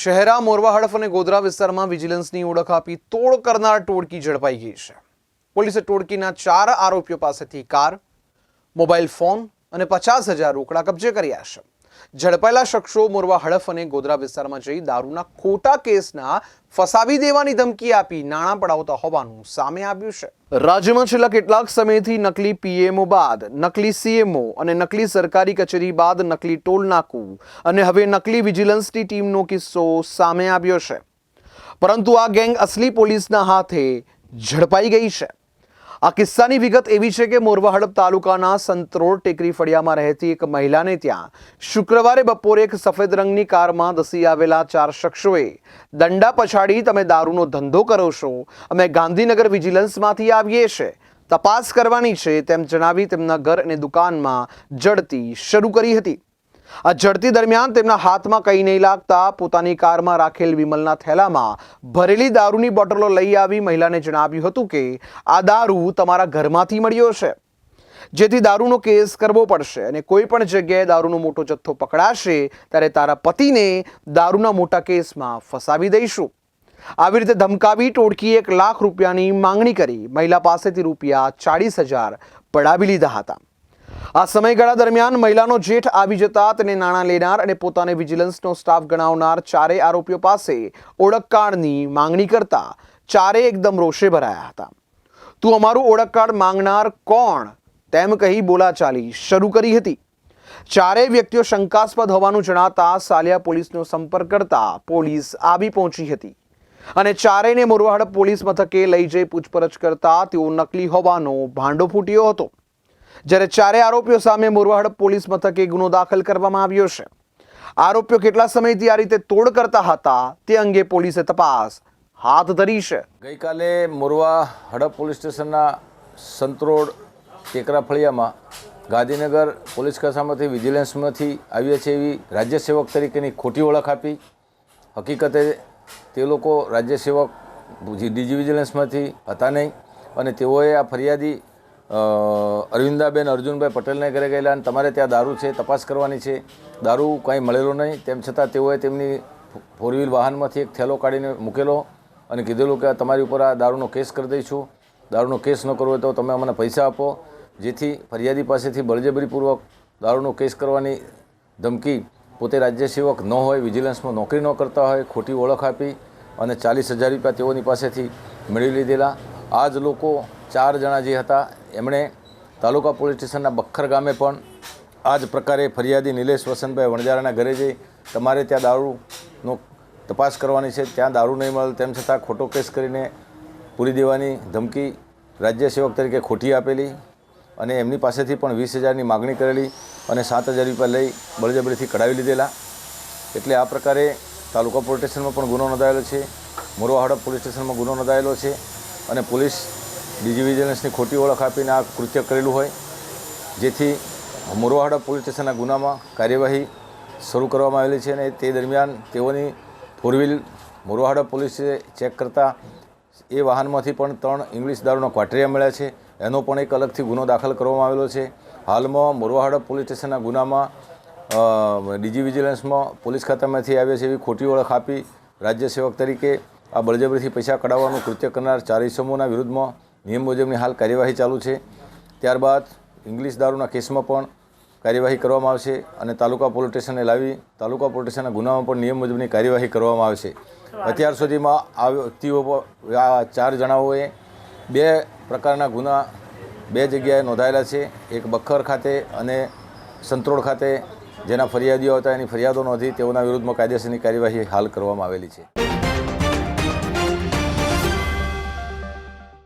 શહેરા, મોરવા, હડફ અને ગોધરા વિસ્તારમાં વિજિલન્સની ઓળખ આપી તોડ કરનાર ટોળકી ઝડપાઈ ગઈ છે. પોલીસે ટોળકીના ચાર આરોપીઓ પાસેથી કાર, મોબાઈલ ફોન અને પચાસ હજાર રોકડા કબજે કર્યા છે. ઝડપાયેલા શખ્સો મોરવા હડફ અને ગોધરા વિસ્તારમાં જઈ દારૂના ખોટા કેસના ફસાવી દેવાની ધમકી આપી નાણાં પડાવતા હોવાનું સામે આવ્યું છે. રાજ્યમાં છેલ્લા કેટલાક સમયથી નકલી પીએમઓ બાદ નકલી સીએમઓ અને નકલી સરકારી કચેરી બાદ નકલી ટોલ નાકું અને હવે નકલી વિજિલન્સની ટીમનો કિસ્સો સામે આવ્યો છે. પરંતુ આ ગેંગ અસલી પોલીસના હાથે ઝડપાઈ ગઈ છે. આ કિસ્સાની વિગત એવી છે કે મોરવાહડપ તાલુકાના સંતરોડ ટેકરી ફળિયામાં રહેતી એક મહિલાને ત્યાં શુક્રવારે બપોરે એક સફેદ રંગની કારમાં ધસી આવેલા ચાર શખ્સોએ દંડા પછાડી તમે દારૂનો ધંધો કરો છો. અમે ગાંધીનગર વિજિલન્સમાંથી આવીએ છીએ. તપાસ કરવાની છે તેમ જણાવી તેમના ઘર અને દુકાનમાં જડતી શરૂ કરી હતી. આ ઝડતી દરમિયાન તેમના હાથમાં કંઈ નહીં લાગતા પોતાની કારમાં રાખેલ વિમલના થેલામાં ભરેલી દારૂની બોટલો લઈ આવી મહિલાને જણાવ્યું હતું કે, આ દારૂ તમારા ઘરમાંથી મળ્યો છે. જેથી દારૂનો કેસ કરવો પડશે અને કોઈ પણ જગ્યાએ દારૂનો મોટો જથ્થો પકડાશે, ત્યારે તારા પતિને દારૂના મોટા કેસમાં ફસાવી દઈશું. આવી રીતે ધમકાવી ટોળકીએ એક લાખ રૂપિયાની માંગણી કરી મહિલા પાસેથી રૂપિયા ચાળીસ હજાર પડાવી લીધા હતા. આ સમયગાળા દરમિયાન મહિલાનો જેઠ આવી જતા તેને નાણાં લેનાર અને પોતાને વિજિલન્સનો સ્ટાફ ગણાવનાર ચારેય આરોપીઓ પાસે ઓળખ કાર્ડની માંગણી કરતા ચારે એકદમ રોષે ભરાયા હતા. તું અમારું ઓળખ કાર્ડ માંગનાર કોણ? તેમ કહી બોલાચાલી શરૂ કરી હતી. ચારેય વ્યક્તિઓ શંકાસ્પદ હોવાનું જણાતા સાલિયા પોલીસનો સંપર્ક કરતા પોલીસ આવી પહોંચી હતી અને ચારેયને મોરવાડ પોલીસ મથકે લઈ જઈ પૂછપરછ કરતા તેઓ નકલી હોવાનો ભાંડો ફૂટ્યો હતો. જ્યારે ચારે આરોપીઓ સામે મોરવાડ પોલીસ મથકે ગુનો દાખલ કરવામાં આવ્યો છે. આરોપીઓ કેટલા સમયથી આ રીતે તોડ કરતા હતા તે અંગે પોલીસે તપાસ હાથ ધરી છે. ગઈકાલે મોરવા હડપ પોલીસ સ્ટેશનના સંતરોડ ટેકરા ફળિયામાં ગાંધીનગર પોલીસ કસામાંથી વિજિલન્સમાંથી આવ્યા છે એવી રાજ્ય સેવક તરીકેની ખોટી ઓળખ આપી. હકીકતે તે લોકો રાજ્ય સેવક ડીજી વિજિલન્સમાંથી હતા નહીં અને તેઓએ આ ફરિયાદી અરવિંદાબેન અર્જુનભાઈ પટેલને ઘરે ગયેલા અને તમારે ત્યાં દારૂ છે, તપાસ કરવાની છે. દારૂ કાંઈ મળેલો નહીં. તેમ છતાં તેઓએ તેમની ફોર વ્હીલ વાહનમાંથી એક થેલો કાઢીને મૂકેલો અને કીધેલું કે તમારી ઉપર આ દારૂનો કેસ કરી દઈશું. દારૂનો કેસ ન કરવો હોય તો તમે અમને પૈસા આપો. જેથી ફરિયાદી પાસેથી બળજબરીપૂર્વક દારૂનો કેસ કરવાની ધમકી પોતે રાજ્ય સેવક ન હોય, વિજિલન્સમાં નોકરી ન કરતા હોય, ખોટી ઓળખ આપી અને ચાલીસ હજાર રૂપિયા તેઓની પાસેથી મેળવી લીધેલા. આ જ લોકો ચાર જણા જે હતા એમણે તાલુકા પોલીસ સ્ટેશનના બખ્ખર ગામે પણ આ જ પ્રકારે ફરિયાદી નિલેશ વસંતભાઈ વણજારાના ઘરે જઈ તમારે ત્યાં દારૂનો તપાસ કરવાની છે, ત્યાં દારૂ નહીં મળે તેમ છતાં ખોટો કેસ કરીને પૂરી દેવાની ધમકી રાજ્ય સેવક તરીકે ખોટી આપેલી અને એમની પાસેથી પણ વીસ હજારની માગણી કરેલી અને સાત હજાર રૂપિયા લઈ બળજબરીથી કઢાવી લીધેલા. એટલે આ પ્રકારે તાલુકા પોલીસ સ્ટેશનમાં પણ ગુનો નોંધાયેલો છે મોરવા પોલીસ સ્ટેશનમાં ગુનો નોંધાયેલો છે અને પોલીસ ડીજી વિજિલન્સની ખોટી ઓળખ આપીને આ કૃત્ય કરેલું હોય, જેથી મોરવાડા પોલીસ સ્ટેશનના ગુનામાં કાર્યવાહી શરૂ કરવામાં આવેલી છે અને તે દરમિયાન તેઓની ફોર વ્હીલ મોરવાડા પોલીસે ચેક કરતાં એ વાહનમાંથી પણ ત્રણ ઇંગ્લિશ દારૂના ક્વાટરિયા મળ્યા છે. એનો પણ એક અલગથી ગુનો દાખલ કરવામાં આવેલો છે. હાલમાં મોરવાડા પોલીસ સ્ટેશનના ગુનામાં ડીજી વિજિલન્સમાં પોલીસ ખાતામાંથી આવે છે એવી ખોટી ઓળખ આપી રાજ્ય સેવક તરીકે આ બળજબરીથી પૈસા કઢાવવાનું કૃત્ય કરનાર ચાર ઇસમોના વિરુદ્ધમાં નિયમ મુજબની હાલ કાર્યવાહી ચાલુ છે. ત્યારબાદ ઇંગ્લિશ દારૂના કેસમાં પણ કાર્યવાહી કરવામાં આવશે અને તાલુકા પોલીસ સ્ટેશને લાવી તાલુકા પોલીસ સ્ટેશનના ગુનામાં પણ નિયમ મુજબની કાર્યવાહી કરવામાં આવશે. અત્યાર સુધીમાં આ વ્યક્તિઓ આ ચાર જણાઓએ બે પ્રકારના ગુના બે જગ્યાએ નોંધાયેલા છે. એક બખર ખાતે અને સંતરોડ ખાતે, જેના ફરિયાદીઓ હતા, એની ફરિયાદો નોંધી તેઓના વિરુદ્ધમાં કાયદેસરની કાર્યવાહી હાલ કરવામાં આવેલી છે.